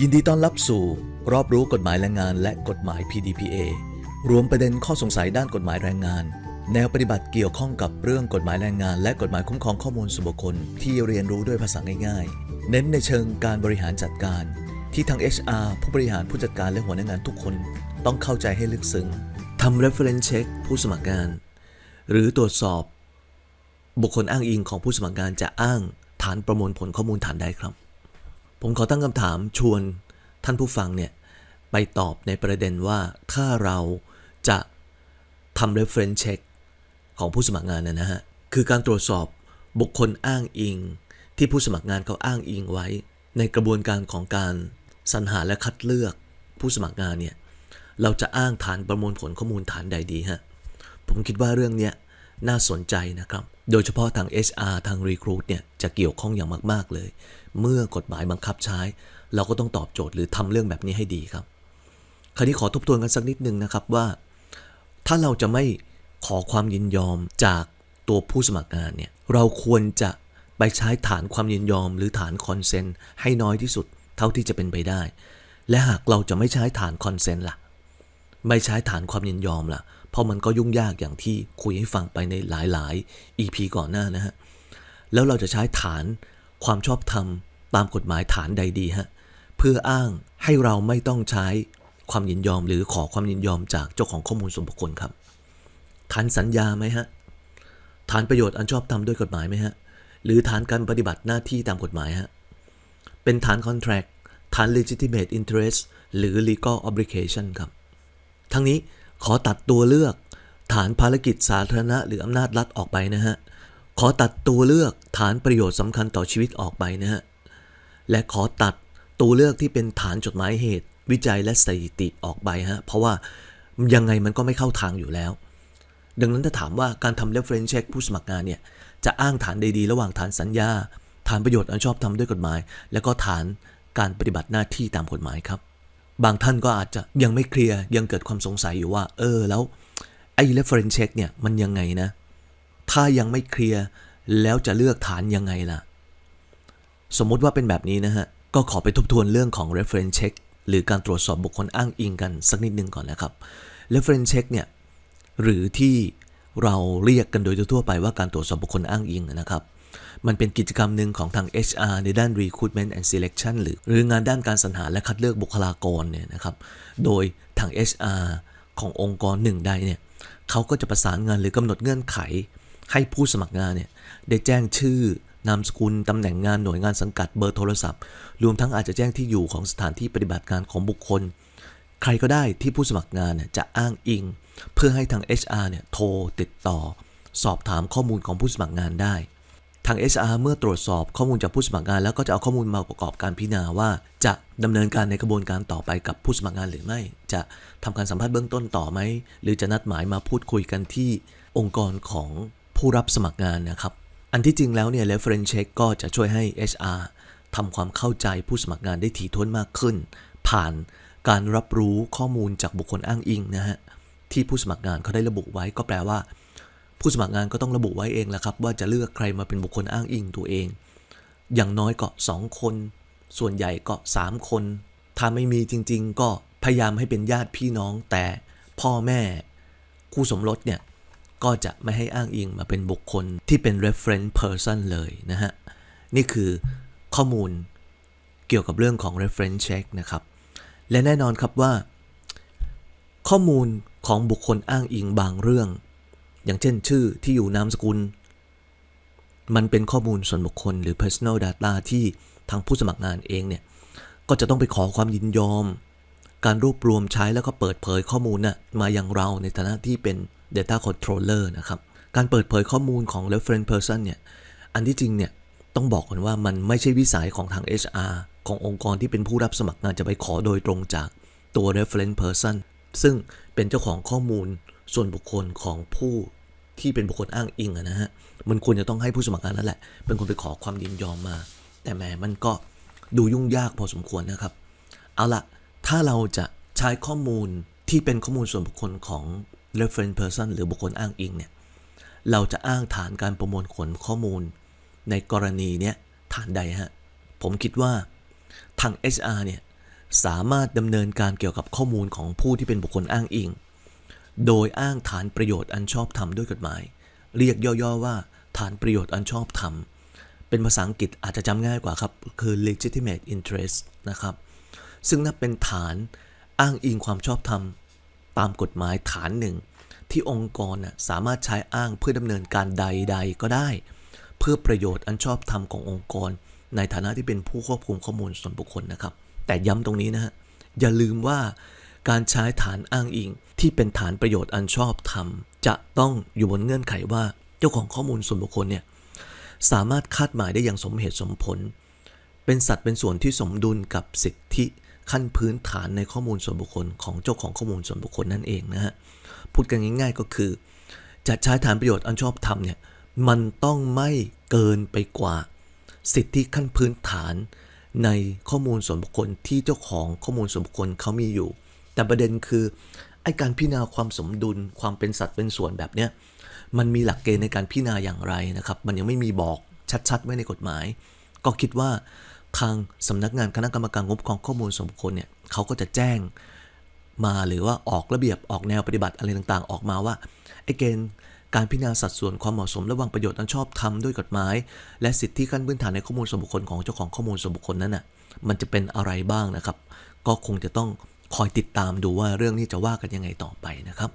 ยินดีต้อนรับสู่รอบรู้กฎหมายแรงงานและกฎหมาย PDPA รวมประเด็นข้อสงสัยด้านกฎหมายแรงงาน แนวปฏิบัติเกี่ยวข้องกับเรื่องกฎหมายแรงงาน และกฎหมายคุ้มครองข้อมูลส่วนบุคคลที่เรียนรู้ด้วยภาษาง่ายๆ เน้นในเชิงการบริหารจัดการ ที่ทาง HR ผู้บริหารผู้จัดการและหัวหน้างานทุกคน ต้องเข้าใจให้ลึกซึ้งทำ reference check ผู้สมัครงาน หรือตรวจสอบ บุคคลอ้างอิงของผู้สมัครงานจะอ้างฐานประมวลผลข้อมูลฐานใดครับ ผมขอตั้งคำถามชวนท่านผู้ฟังเนี่ย ไปตอบในประเด็นว่าถ้าเราจะทำ reference check ของผู้สมัครงานนะนะฮะ คือการตรวจสอบบุคคลอ้างอิง ที่ผู้สมัครงานเขาอ้างอิงไว้ ในกระบวนการของการสรรหาและคัดเลือกผู้สมัครงานเนี่ย เราจะอ้างฐานประมวลผลข้อมูลฐานใดดีฮะ ผมคิดว่าเรื่องเนี้ย น่าสนใจนะครับ โดยเฉพาะทาง HR ทาง Recruit เนี่ยจะเกี่ยวข้องอย่างมากๆเลย เมื่อกฎหมายบังคับใช้ เราก็ต้องตอบโจทย์หรือทำเรื่องแบบนี้ให้ดีครับ คราวนี้ขอทบทวนกันสักนิดนึงนะครับว่า ถ้าเราจะไม่ขอความยินยอมจากตัวผู้สมัครงานเนี่ยเราควรจะไปใช้ฐานความยินยอม หรือฐานคอนเซนต์ให้น้อยที่สุดเท่าที่จะเป็นไปได้ และหากเราจะไม่ใช้ฐานคอนเซนต์ล่ะ ไม่ใช้ฐานความยินยอมล่ะ เพราะมันก็ยุ่งยากอย่างที่คุยให้ฟังไปในหลาย ๆ EP ก่อนหน้านะฮะ แล้วเราจะใช้ฐานความชอบธรรมตามกฎหมายฐานใดดีฮะ เพื่ออ้างให้เราไม่ต้องใช้ความยินยอมหรือขอความยินยอมจากเจ้าของข้อมูลส่วนบุคคลครับ ฐานสัญญาไหมฮะ ฐานประโยชน์อันชอบธรรมด้วยกฎหมายไหมฮะ หรือฐานการปฏิบัติหน้าที่ตามกฎหมายฮะ เป็นฐาน contract ฐาน legitimate interest หรือ legal obligation ครับ ทั้งนี้ ขอตัดตัวเลือก ฐานภารกิจสาธารณะหรืออำนาจรัฐออกไปนะฮะ ขอตัดตัวเลือกฐานประโยชน์สำคัญต่อชีวิตออกไปนะฮะ และขอตัดตัวเลือกที่เป็นฐานจดหมายเหตุ วิจัยและสถิติออกไปฮะ เพราะว่ายังไงมันก็ไม่เข้าทางอยู่แล้ว ดังนั้นถ้าถามว่าการทำ reference check ผู้สมัครงานเนี่ย จะอ้างฐานใดดีระหว่างฐานสัญญา ฐานประโยชน์อันชอบธรรมด้วยกฎหมาย แล้วก็ฐานการปฏิบัติหน้าที่ตามกฎหมายครับ บางท่านก็อาจจะยังไม่เคลียร์ยังเกิดความสงสัยอยู่ว่า เออแล้วไอ้ reference check เนี่ยมันยังไงนะ ถ้ายังไม่เคลียร์แล้วจะเลือกฐานยังไงล่ะ สมมุติว่าเป็นแบบนี้นะฮะ ก็ขอไปทบทวนเรื่องของ reference check หรือการตรวจสอบบุคคลอ้างอิงกันสักนิดนึงก่อนนะครับ reference check เนี่ยหรือที่เราเรียกกันโดยทั่วไปว่าการตรวจสอบบุคคลอ้างอิงนะครับ มันเป็นกิจกรรมหนึ่งของทาง HR ในด้าน recruitment and selection หรือหรืองานด้านการสรรหาและคัดเลือกบุคลากรเนี่ยนะครับ โดยทาง HR ขององค์กรหนึ่งใดเนี่ยเขาก็จะประสานงานหรือกำหนดเงื่อนไข ให้ผู้สมัครงานเนี่ยได้แจ้งชื่อนามสกุลตำแหน่งงานหน่วยงานสังกัดเบอร์โทรศัพท์ รวมทั้งอาจจะแจ้งที่อยู่ของสถานที่ปฏิบัติการของบุคคล ใครก็ได้ที่ผู้สมัครงานเนี่ยจะอ้างอิง เพื่อให้ทาง HR เนี่ยโทรติดต่อ สอบถามข้อมูลของผู้สมัครงานได้ ทาง HR เมื่อตรวจสอบข้อมูลจากผู้สมัครงาน แล้วก็จะเอาข้อมูลมาประกอบการพิจารณาว่า จะดำเนินการในกระบวนการต่อไปกับผู้สมัครงานหรือไม่ จะทำการสัมภาษณ์เบื้องต้นต่อไหม หรือจะนัดหมายมาพูดคุยกันที่องค์กรของผู้รับสมัครงานนะครับ อันที่จริงแล้วเนี่ย reference check ก็จะช่วยให้ HR ทำความเข้าใจผู้สมัครงานได้ถี่ถ้วนมากขึ้น ผ่านการรับรู้ข้อมูลจากบุคคลอ้างอิงนะฮะที่ผู้สมัครงานเขาได้ระบุไว้ก็แปลว่า ผู้สมัครงานก็ต้องระบุไว้เองแหละครับว่าจะเลือกใครมาเป็นบุคคลอ้างอิงตัวเอง อย่างน้อยก็2คน ส่วนใหญ่ก็3คน ถ้าไม่มีจริง ๆ ก็พยายามให้เป็นญาติพี่น้องแต่พ่อแม่คู่สมรสเนี่ยก็จะไม่ให้อ้างอิงมาเป็นบุคคลที่เป็น reference person เลยนะฮะ นี่คือข้อมูลเกี่ยวกับเรื่องของ reference check นะครับ และแน่นอนครับว่า ข้อมูลของบุคคลอ้างอิงบางเรื่อง อย่างเช่นชื่อที่อยู่นามสกุล มันเป็นข้อมูลส่วนบุคคลหรือ personal data ที่ทางผู้สมัครงานเองเนี่ย ก็จะต้องไปขอความยินยอม การรวบรวมใช้แล้วก็เปิดเผยข้อมูลน่ะมาอย่างเราในฐานะที่เป็น data controller นะครับ การเปิดเผยข้อมูลของ reference person เนี่ย อันที่จริงเนี่ยต้องบอกก่อนว่ามันไม่ใช่วิสัยของทาง HR ขององค์กรที่เป็นผู้รับสมัครงานจะไปขอโดยตรงจากตัว reference person ซึ่งเป็นเจ้าของข้อมูล ส่วนบุคคลของผู้ที่เป็นบุคคลอ้างอิงนะฮะ มันควรจะต้องให้ผู้สมัครงานนั่นแหละ เป็นคนไปขอความยินยอมมา แต่แหมมันก็ดูยุ่งยากพอสมควรนะครับ เอาละถ้าเราจะใช้ข้อมูลที่เป็นข้อมูลส่วนบุคคลของ reference person หรือบุคคลอ้างอิงเนี่ย เราจะอ้างฐานการประมวลผลข้อมูล ในกรณีเนี้ยฐานใดฮะ ผมคิดว่าทาง HR เนี่ยสามารถดำเนินการเกี่ยวกับข้อมูลของผู้ที่เป็นบุคคลอ้างอิง โดยอ้างฐานประโยชน์อันชอบธรรมด้วยกฎหมาย เรียกย่อๆว่า ฐานประโยชน์อันชอบธรรม เป็นภาษาอังกฤษอาจจะจำง่ายกว่าครับ คือ legitimate interest นะครับ ซึ่งนับเป็นฐานอ้างอิงความชอบธรรม ตามกฎหมายฐานหนึ่ง ที่องค์กรสามารถใช้อ้างเพื่อดำเนินการใด ๆ ก็ได้ เพื่อประโยชน์อันชอบธรรมขององค์กร ในฐานะที่เป็นผู้ควบคุมข้อมูลส่วนบุคคลนะครับ แต่ย้ำตรงนี้นะฮะอย่าลืมว่า การใช้ฐานอ้างอิง ที่เป็นฐานประโยชน์อันชอบธรรม จะต้องอยู่บนเงื่อนไขว่าเจ้าของข้อมูลส่วนบุคคลเนี่ยสามารถคาดหมายได้อย่างสมเหตุสมผล เป็นสัดเป็นส่วนที่สมดุลกับสิทธิขั้นพื้นฐานในข้อมูลส่วนบุคคลของเจ้าของข้อมูลส่วนบุคคลนั่นเองนะฮะพูดกันง่าย ๆก็คือ จะใช้ฐานประโยชน์อันชอบธรรมเนี่ยมันต้องไม่เกินไปกว่า สิทธิขั้นพื้นฐานในข้อมูลส่วนบุคคลที่เจ้าของข้อมูลส่วนบุคคลเขามีอยู่ แต่ประเด็นคือไอการพิจารณาความสมดุลความเป็นสัดเป็นส่วนแบบเนี้ยมันมีหลักเกณฑ์ในการพิจารณาอย่างไรนะครับ มันยังไม่มีบอกชัดๆไว้ในกฎหมาย ก็คิดว่าทางสำนักงานคณะกรรมการงบของข้อมูลส่วนบุคคลเนี่ยเขาก็จะแจ้งมาหรือว่าออกระเบียบออกแนวปฏิบัติอะไรต่างๆ ออกมาว่าไอเกณฑ์การพิจารณาสัดส่วนความเหมาะสมระหว่างประโยชน์อันชอบธรรมด้วยกฎหมาย และสิทธิขั้นพื้นฐานในข้อมูลส่วนบุคคลของเจ้าของข้อมูลส่วนบุคคลนั้นน่ะมันจะเป็นอะไรบ้างนะครับ ก็คงจะต้อง คอยติดตามดูว่าเรื่องนี้จะว่ากันยังไงต่อไปนะครับ